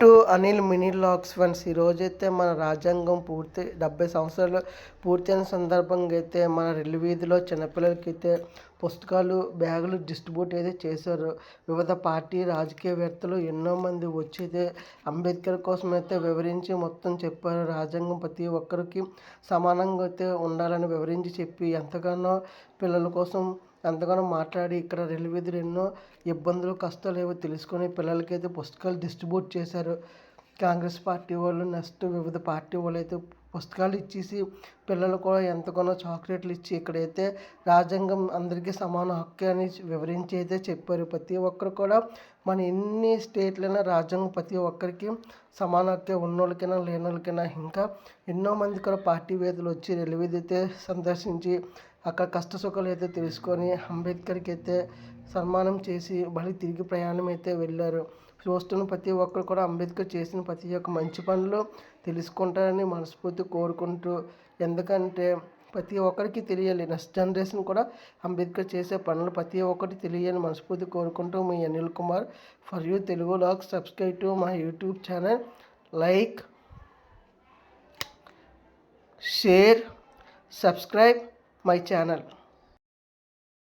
To Anil mini లాక్స్ friends ఈరోజైతే మన రాజ్యాంగం పూర్తి డెబ్బై సంవత్సరాలు పూర్తయిన సందర్భంగా అయితే మన రెల్లి వీధిలో చిన్నపిల్లలకి అయితే పుస్తకాలు బ్యాగులు డిస్ట్రిబ్యూట్ అయితే చేశారు. వివిధ పార్టీ రాజకీయవేత్తలు ఎన్నో మంది వచ్చి అయితే అంబేద్కర్ కోసం అయితే వివరించి మొత్తం చెప్పారు. రాజ్యాంగం ప్రతి ఒక్కరికి సమానంగా అయితే ఉండాలని వివరించి చెప్పి ఎంతగానో పిల్లల కోసం ఎంతగానో మాట్లాడి ఇక్కడ రెల్లి వీధులు ఎన్నో ఇబ్బందులు కష్టాలు ఏవో తెలుసుకొని పిల్లలకైతే పుస్తకాలు డిస్ట్రిబ్యూట్ చేశారు. కాంగ్రెస్ పార్టీ వాళ్ళు నెక్స్ట్ వివిధ పార్టీ వాళ్ళు అయితే పుస్తకాలు ఇచ్చేసి పిల్లలు కూడా ఎంతగానో చాక్లెట్లు ఇచ్చి ఇక్కడైతే రాజ్యాంగం అందరికీ సమాన హక్కు అని వివరించి అయితే చెప్పారు. ప్రతి ఒక్కరు కూడా మన ఎన్ని స్టేట్లైనా రాజ్యాంగం ప్రతి ఒక్కరికి సమాన హక్కే ఉన్నోళ్ళకైనా లేనోళ్ళకైనా ఇంకా ఎన్నో మంది కూడా పార్టీ వేదులు వచ్చి రైల్వేది అయితే సందర్శించి అక్కడ కష్ట సుఖాలు అయితే తెలుసుకొని అంబేద్కర్కి అయితే సన్మానం చేసి మళ్ళీ తిరిగి ప్రయాణం అయితే వెళ్ళారు. చూస్తున్న ప్రతి ఒక్కరు కూడా అంబేద్కర్ చేసిన ప్రతి ఒక్క మంచి పనులు తెలుసుకుంటారని మనస్ఫూర్తి కోరుకుంటూ ఎందుకంటే ప్రతి ఒక్కరికి తెలియాలి నెక్స్ట్ జనరేషన్ కూడా అంబేద్కర్ చేసే పనులు ప్రతి ఒక్కటి తెలియాలని మనస్ఫూర్తి కోరుకుంటూ మీ Anil Kumar for you Telugu log subscribe to మా YouTube channel. Like share subscribe. my channel.